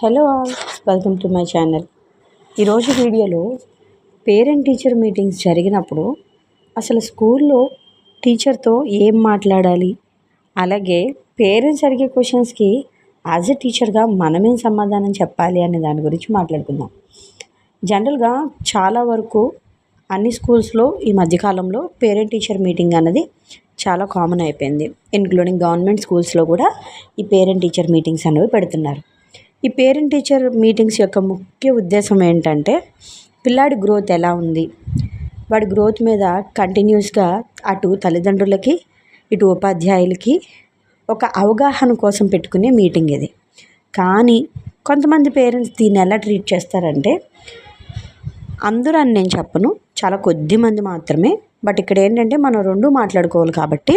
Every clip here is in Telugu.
Hello all welcome to my channel. ఈరోజు వీడియోలో పేరెంట్ టీచర్ మీటింగ్స్ జరిగినప్పుడు అసలు స్కూల్లో టీచర్తో ఏం మాట్లాడాలి? అలాగే పేరెంట్స్ అడిగే క్వశ్చన్స్కి యాజ్ ఎ టీచర్గా మనమేం సమాధానం చెప్పాలి అనే దాని గురించి మాట్లాడుకుందాం. జనరల్గా చాలా వరకు అన్ని స్కూల్స్లో ఈ మధ్యకాలంలో పేరెంట్ టీచర్ మీటింగ్ అన్నది చాలా కామన్ అయిపోయింది. ఇంక్లూడింగ్ గవర్నమెంట్ స్కూల్స్లో కూడా ఈ పేరెంట్ టీచర్ మీటింగ్స్ అనేవి పెడుతున్నారు. ఈ పేరెంట్ టీచర్ మీటింగ్స్ యొక్క ముఖ్య ఉద్దేశం ఏంటంటే పిల్లాడి గ్రోత్ ఎలా ఉంది? వాడి గ్రోత్ మీద కంటిన్యూస్గా అటు తల్లిదండ్రులకి ఇటు ఉపాధ్యాయులకి ఒక అవగాహన కోసం పెట్టుకునే మీటింగ్ ఇది. కానీ కొంతమంది పేరెంట్స్ దీన్ని ఎలా ట్రీట్ చేస్తారంటే అందరూ అని నేను చెప్పను చాలా కొద్ది మంది మాత్రమే బట్ ఇక్కడ ఏంటంటే మనం రెండు మాట్లాడుకోవాలి కాబట్టి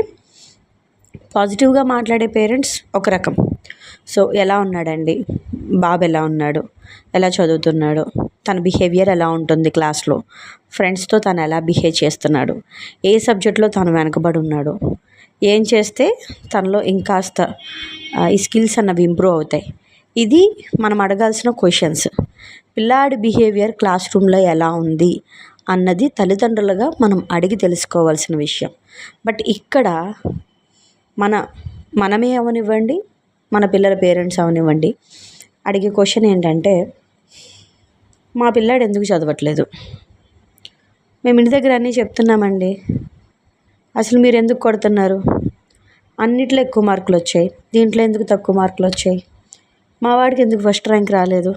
పాజిటివ్గా మాట్లాడే పేరెంట్స్ ఒక రకం. సో ఎలా ఉన్నాడండి? బాబు ఎలా ఉన్నాడు? ఎలా చదువుతున్నాడు? తన బిహేవియర్ ఎలా ఉంటుంది క్లాస్లో? ఫ్రెండ్స్తో తను ఎలా బిహేవ్ చేస్తున్నాడు? ఏ సబ్జెక్ట్లో తను వెనకబడి ఉన్నాడు? ఏం చేస్తే తనలో ఇంకాస్త ఈ స్కిల్స్ అన్నవి ఇంప్రూవ్ అవుతాయి? ఇది మనం అడగాల్సిన క్వశ్చన్స్. పిల్లాడి బిహేవియర్ క్లాస్ రూమ్లో ఎలా ఉంది? అన్నది తల్లిదండ్రులుగా మనం అడిగి తెలుసుకోవాల్సిన విషయం. బట్ ఇక్కడ మన మనమే అవనివ్వండి మన పిల్లల పేరెంట్స్ అవనివ్వండి. అడిగే క్వశ్చన్ ఏంటంటే మా పిల్లాడు ఎందుకు చదవట్లేదు? మేము ఇంటి దగ్గర అన్నీ చెప్తున్నామండి. అసలు మీరు ఎందుకు కొడుతున్నారు? అన్నిట్లో ఎక్కువ మార్కులు వచ్చాయి. దీంట్లో ఎందుకు తక్కువ మార్కులు వచ్చాయి? మా వాడికి ఎందుకు ఫస్ట్ ర్యాంక్ రాలేదు?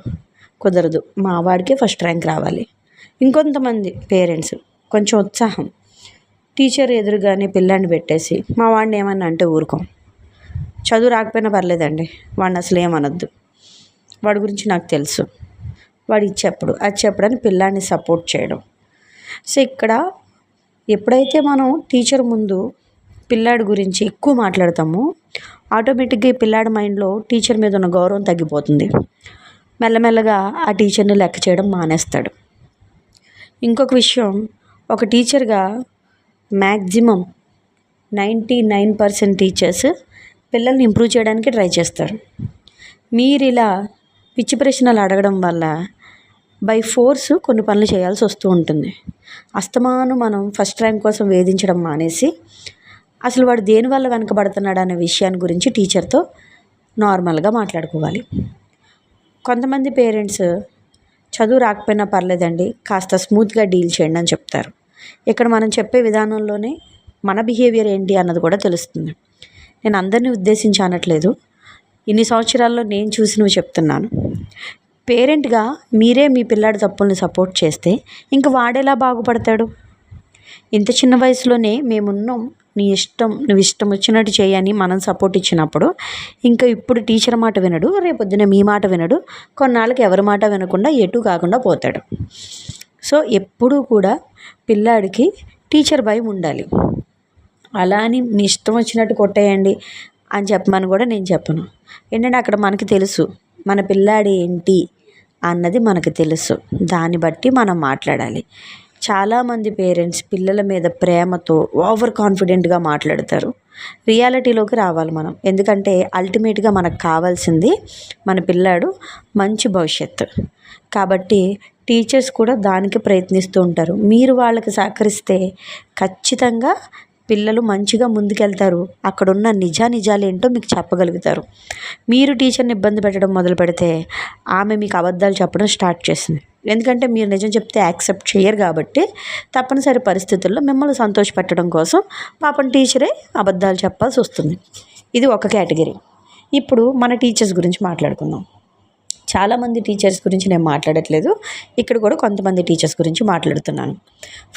కుదరదు. మా వాడికే ఫస్ట్ ర్యాంక్ రావాలి. ఇంకొంతమంది పేరెంట్స్ కొంచెం ఉత్సాహం. టీచర్ ఎదురుగానే పిల్లాన్ని పెట్టేసి మా వాడిని ఏమన్నా అంటే ఊరుకోం. చదువు రాకపోయినా పర్లేదండి. వాడిని అసలు ఏమనొద్దు. వాడి గురించి నాకు తెలుసు. వాడు ఇది చెప్పడు అది చెప్పడని పిల్లాన్ని సపోర్ట్ చేయడం. సో ఇక్కడ ఎప్పుడైతే మనం టీచర్ ముందు పిల్లాడి గురించి ఎక్కువ మాట్లాడతామో ఆటోమేటిక్గా ఈ పిల్లాడి మైండ్లో టీచర్ మీద ఉన్న గౌరవం తగ్గిపోతుంది. మెల్లమెల్లగా ఆ టీచర్ని లెక్క చేయడం మానేస్తాడు. ఇంకొక విషయం ఒక టీచర్గా maximum ninety nine percent teachers పిల్లల్ని ఇంప్రూవ్ చేయడానికి ట్రై చేస్తారు. మీరు ఇలా పిచ్చి ప్రశ్నలు అడగడం వల్ల బై ఫోర్స్ కొన్ని పనులు చేయాల్సి వస్తూ ఉంటుంది. అస్తమాను మనం ఫస్ట్ ర్యాంక్ కోసం వేధించడం మానేసి అసలు వాడు దేనివల్ల వెనకబడుతున్నాడు అనే విషయాన్ని గురించి టీచర్తో నార్మల్గా మాట్లాడుకోవాలి. కొంతమంది పేరెంట్స్ చదువు రాకపోయినా పర్లేదండి కాస్త స్మూత్గా డీల్ చేయండి అని చెప్తారు. ఇక్కడ మనం చెప్పే విధానంలోనే మన బిహేవియర్ ఏంటి అన్నది కూడా తెలుస్తుంది. నేను అందరినీ ఉద్దేశించి అనట్లేదు ఇన్ని సంవత్సరాల్లో నేను చూసినవి చెప్తున్నాను. పేరెంట్గా మీరే మీ పిల్లాడి తప్పుల్ని సపోర్ట్ చేస్తే ఇంక వాడేలా బాగుపడతాడు? ఇంత చిన్న వయసులోనే మేమున్నాం. నీ ఇష్టం నువ్వు ఇష్టం వచ్చినట్టు చేయని మనం సపోర్ట్ ఇచ్చినప్పుడు ఇంకా ఇప్పుడు టీచర్ మాట వినడు రేపొద్దున మీ మాట వినడు కొన్నాళ్ళకి ఎవరి మాట వినకుండా ఎటు కాకుండా పోతాడు. సో ఎప్పుడూ కూడా పిల్లాడికి టీచర్ భయం ఉండాలి. అలా అని మీ ఇష్టం వచ్చినట్టు కొట్టేయండి అని చెప్పమని కూడా నేను చెప్పను. ఏంటంటే అక్కడ మనకి తెలుసు మన పిల్లాడు ఏంటి అన్నది మనకు తెలుసు. దాన్ని బట్టి మనం మాట్లాడాలి. చాలామంది పేరెంట్స్ పిల్లల మీద ప్రేమతో ఓవర్ కాన్ఫిడెంట్గా మాట్లాడతారు. రియాలిటీలోకి రావాలి మనం. ఎందుకంటే అల్టిమేట్గా మనకు కావాల్సింది మన పిల్లాడు మంచి భవిష్యత్తు. కాబట్టి టీచర్స్ కూడా దానికి ప్రయత్నిస్తూ ఉంటారు. మీరు వాళ్ళకి సహకరిస్తే ఖచ్చితంగా పిల్లలు మంచిగా ముందుకెళ్తారు. అక్కడున్న నిజా నిజాలు ఏంటో మీకు చెప్పగలుగుతారు. మీరు టీచర్ని ఇబ్బంది పెట్టడం మొదలు పెడితే ఆమె మీకు అబద్ధాలు చెప్పడం స్టార్ట్ చేసింది ఎందుకంటే మీరు నిజం చెప్తే యాక్సెప్ట్ చేయరు కాబట్టి తప్పనిసరి పరిస్థితుల్లో మిమ్మల్ని సంతోషపెట్టడం కోసం పాపం టీచరే అబద్ధాలు చెప్పాల్సి వస్తుంది. ఇది ఒక కేటగిరీ. ఇప్పుడు మన టీచర్స్ గురించి మాట్లాడుకుందాం. చాలామంది టీచర్స్ గురించి నేను మాట్లాడట్లేదు. ఇక్కడ కూడా కొంతమంది టీచర్స్ గురించి మాట్లాడుతున్నాను.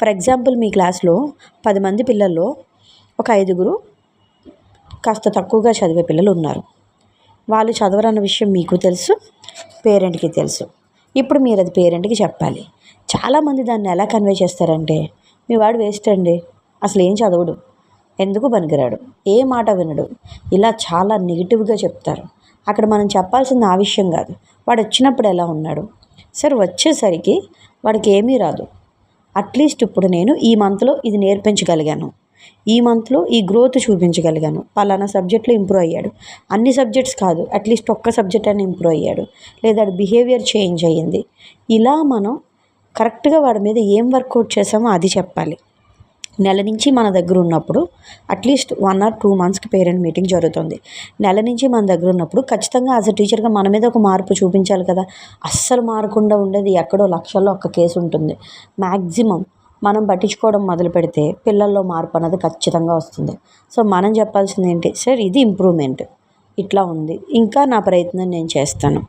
ఫర్ ఎగ్జాంపుల్ మీ క్లాస్లో పది మంది పిల్లల్లో ఒక ఐదుగురు కాస్త తక్కువగా చదివే పిల్లలు ఉన్నారు. వాళ్ళు చదవరన్న విషయం మీకు తెలుసు పేరెంట్కి తెలుసు. ఇప్పుడు మీరు అది పేరెంట్కి చెప్పాలి. చాలామంది దాన్ని ఎలా కన్వే చేస్తారంటే మీ వాడు వేస్ట్ అండి అసలు ఏం చదవడు ఎందుకు పనికిరాడు ఏ మాట వినడు ఇలా చాలా నెగిటివ్గా చెప్తారు. అక్కడ మనం చెప్పాల్సింది ఆ విషయం కాదు. వాడు వచ్చినప్పుడు ఎలా ఉన్నాడు? సార్ వచ్చేసరికి వాడికి ఏమీ రాదు. అట్లీస్ట్ ఇప్పుడు నేను ఈ మంత్లో ఇది నేర్పించగలిగాను. ఈ మంత్లో ఈ గ్రోత్ చూపించగలిగాను. పలానా సబ్జెక్ట్లో ఇంప్రూవ్ అయ్యాడు. అన్ని సబ్జెక్ట్స్ కాదు అట్లీస్ట్ ఒక్క సబ్జెక్ట్ అని ఇంప్రూవ్ అయ్యాడు. లేదా బిహేవియర్ చేంజ్ అయ్యింది. ఇలా మనం కరెక్ట్గా వాడి మీద ఏం వర్కౌట్ చేసామో అది చెప్పాలి. నెల నుంచి మన దగ్గర ఉన్నప్పుడు at least one or two మంత్స్కి పేరెంట్ మీటింగ్ జరుగుతుంది. నెల నుంచి మన దగ్గర ఉన్నప్పుడు ఖచ్చితంగా యాజ్ అ టీచర్గా మన మీద ఒక మార్పు చూపించాలి కదా. అస్సలు మారకుండా ఉండేది ఎక్కడో లక్షల్లో ఒక కేసు ఉంటుంది. మ్యాక్సిమం మనం పట్టించుకోవడం మొదలు పెడితే పిల్లల్లో మార్పు అనేది ఖచ్చితంగా వస్తుంది. సో మనం చెప్పాల్సింది ఏంటి? సార్ ఇది ఇంప్రూవ్మెంట్. ఇట్లా ఉంది. ఇంకా నా ప్రయత్నం నేను చేస్తాను.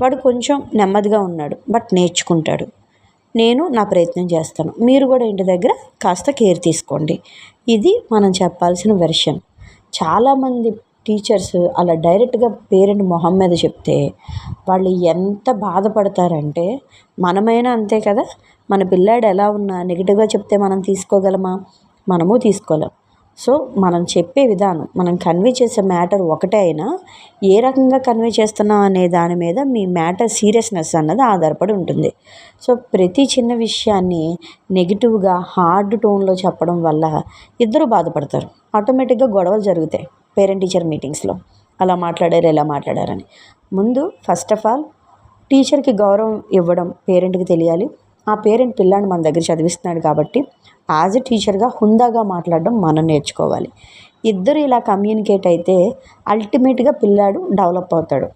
వాడు కొంచెం నెమ్మదిగా ఉన్నాడు. బట్ నేర్చుకుంటాడు. నేను నా ప్రయత్నం చేస్తాను. మీరు కూడా ఇంటి దగ్గర కాస్త కేర్ తీసుకోండి. ఇది మనం చెప్పాల్సిన వెర్షన్. చాలామంది టీచర్స్ అలా డైరెక్ట్గా పేరెంట్ మొహం మీద చెప్తే వాళ్ళు ఎంత బాధపడతారంటే మనమైనా అంతే కదా? మన పిల్లాడు ఎలా ఉన్నా? నెగిటివ్గా చెప్తే మనం తీసుకోగలమా? మనము తీసుకోలేం. సో మనం చెప్పే విధానం మనం కన్వే చేసే మ్యాటర్ ఒకటే అయినా ఏ రకంగా కన్వే చేస్తున్నాం అనే దాని మీద మీ మ్యాటర్ సీరియస్నెస్ అన్నది ఆధారపడి ఉంటుంది. సో ప్రతి చిన్న విషయాన్ని నెగిటివ్గా హార్డ్ టోన్లో చెప్పడం వల్ల ఇద్దరు బాధపడతారు. ఆటోమేటిక్గా గొడవలు జరుగుతాయి పేరెంట్ టీచర్ మీటింగ్స్లో అలా మాట్లాడారు ఇలా మాట్లాడారని. ముందు ఫస్ట్ ఆఫ్ ఆల్ టీచర్కి గౌరవం ఇవ్వడం పేరెంట్కి తెలియాలి. ఆ పేరెంట్ పిల్లాడిని మన దగ్గర చదివిస్తున్నాడు కాబట్టి యాజ్ ఎ టీచర్గా హుందాగా మాట్లాడడం మనం నేర్చుకోవాలి. ఇద్దరు ఇలా కమ్యూనికేట్ అయితే అల్టిమేట్గా పిల్లాడు డెవలప్ అవుతాడు.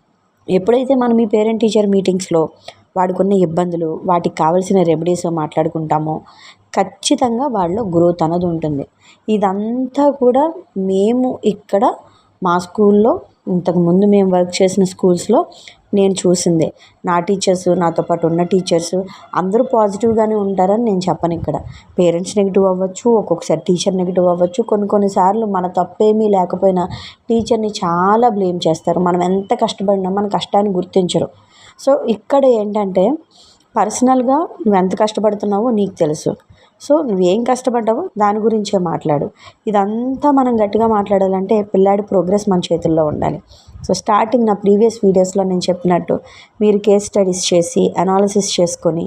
ఎప్పుడైతే మనం ఈ పేరెంట్ టీచర్ మీటింగ్స్లో వాడుకున్న ఇబ్బందులు వాటికి కావాల్సిన రెమెడీస్ మాట్లాడుకుంటామో ఖచ్చితంగా వాళ్ళలో గ్రోత్ అన్నది ఉంటుంది. ఇదంతా కూడా మేము ఇక్కడ మా స్కూల్లో ఇంతకుముందు మేము వర్క్ చేసిన స్కూల్స్లో నేను చూసిందే. నా టీచర్స్ నాతో పాటు ఉన్న టీచర్స్ అందరూ పాజిటివ్గానే ఉంటారని నేను చెప్పను ఇక్కడ. పేరెంట్స్ నెగిటివ్ అవ్వచ్చు ఒక్కొక్కసారి టీచర్ నెగిటివ్ అవ్వచ్చు. కొన్ని కొన్నిసార్లు మన తప్పేమీ లేకపోయినా టీచర్ని చాలా బ్లేమ్ చేస్తారు. మనం ఎంత కష్టపడినా మన కష్టాన్ని గుర్తించరు. సో ఇక్కడ ఏంటంటే పర్సనల్గా నువ్వు ఎంత కష్టపడుతున్నావో నీకు తెలుసు. సో నువ్వేం కష్టపడ్డావో దాని గురించే మాట్లాడు. ఇదంతా మనం గట్టిగా మాట్లాడాలంటే పిల్లాడి ప్రోగ్రెస్ మన చేతుల్లో ఉండాలి. సో స్టార్టింగ్ నా ప్రీవియస్ వీడియోస్లో నేను చెప్పినట్టు మీరు కేస్ స్టడీస్ చేసి అనాలిసిస్ చేసుకొని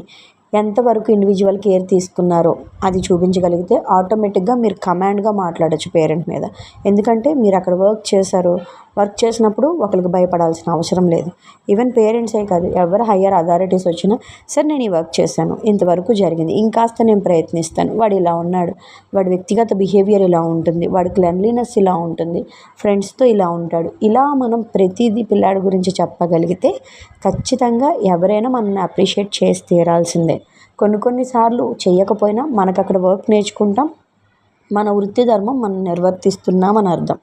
ఎంతవరకు ఇండివిజువల్ కేర్ తీసుకున్నారో అది చూపించగలిగితే ఆటోమేటిక్గా మీరు కమాండ్గా మాట్లాడచ్చు పేరెంట్ మీద. ఎందుకంటే మీరు అక్కడ వర్క్ చేశారు వర్క్ చేసినప్పుడు ఒకరికి భయపడాల్సిన అవసరం లేదు. ఈవెన్ పేరెంట్సే కాదు ఎవరు హయ్యర్ అథారిటీస్ వచ్చినా సార్ నేను ఈ వర్క్ చేశాను ఇంతవరకు జరిగింది. ఇంకాస్త నేను ప్రయత్నిస్తాను. వాడు ఇలా ఉన్నాడు వాడి వ్యక్తిగత బిహేవియర్ ఇలా ఉంటుంది వాడి క్లెన్లీనెస్ ఇలా ఉంటుంది ఫ్రెండ్స్తో ఇలా ఉంటాడు. ఇలా మనం ప్రతిదీ పిల్లాడి గురించి చెప్పగలిగితే ఖచ్చితంగా ఎవరైనా మనల్ని అప్రిషియేట్ చేసి తీరాల్సిందే. కొన్ని కొన్నిసార్లు చేయకపోయినా మనకు అక్కడ వర్క్ నేర్చుకుంటాం. మన వృత్తి ధర్మం మనం నిర్వర్తిస్తున్నామని అర్థం.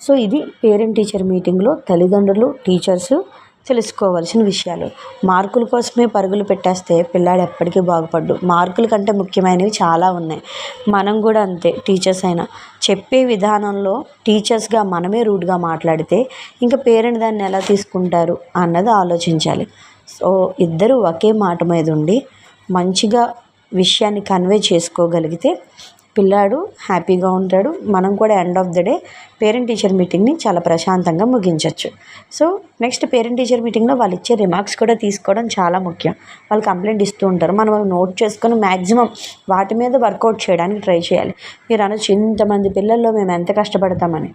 సో ఇది పేరెంట్ టీచర్ మీటింగ్లో తల్లిదండ్రులు టీచర్స్ తెలుసుకోవాల్సిన విషయాలు. మార్కుల కోసమే పరుగులు పెట్టేస్తే పిల్లాడు ఎప్పటికీ బాగుపడ్డు. మార్కుల కంటే ముఖ్యమైనవి చాలా ఉన్నాయి. మనం కూడా అంతే టీచర్స్ అయినా. చెప్పే విధానంలో టీచర్స్గా మనమే రూడ్గా మాట్లాడితే ఇంకా పేరెంట్ దాన్ని ఎలా తీసుకుంటారు అన్నది ఆలోచించాలి. సో ఇద్దరు ఒకే మాట మీద ఉండి మంచిగా విషయాన్ని కన్వే చేసుకోగలిగితే పిల్లాడు హ్యాపీగా ఉంటాడు. మనం కూడా end of the day parent teacher మీటింగ్ని చాలా ప్రశాంతంగా ముగించవచ్చు సో నెక్స్ట్ పేరెంట్ టీచర్ మీటింగ్లో వాళ్ళు ఇచ్చే రిమార్క్స్ కూడా తీసుకోవడం చాలా ముఖ్యం. వాళ్ళు కంప్లైంట్ ఇస్తూ ఉంటారు. మనం నోట్ చేసుకొని మ్యాక్సిమం వాటి మీద వర్కౌట్ చేయడానికి ట్రై చేయాలి. మీరు అనొచ్చు ఇంతమంది పిల్లల్లో మేము ఎంత కష్టపడతామని.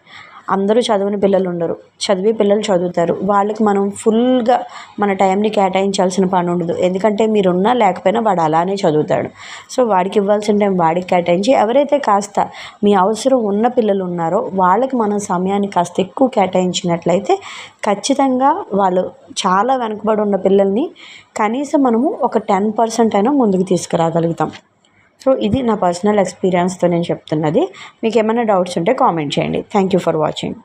అందరూ చదవని పిల్లలు ఉండరు. చదివే పిల్లలు చదువుతారు. వాళ్ళకి మనం ఫుల్గా మన టైంని కేటాయించాల్సిన పని ఉండదు. ఎందుకంటే మీరున్నా లేకపోయినా వాడు అలానే చదువుతాడు. సో వాడికి ఇవ్వాల్సిన టైం వాడికి కేటాయించి ఎవరైతే కాస్త మీ అవసరం ఉన్న పిల్లలు ఉన్నారో వాళ్ళకి మనం సమయాన్ని కాస్త ఎక్కువ కేటాయించినట్లయితే ఖచ్చితంగా వాళ్ళు చాలా వెనుకబడి ఉన్న పిల్లల్ని కనీసం మనము ఒక టెన్ పర్సెంట్ అయినా ముందుకు తీసుకురాగలుగుతాం. సో ఇది నా పర్సనల్ ఎక్స్పీరియన్స్తో నేను చెప్తున్నది. మీకు ఏమైనా డౌట్స్ ఉంటే కామెంట్ చేయండి. Thank you for watching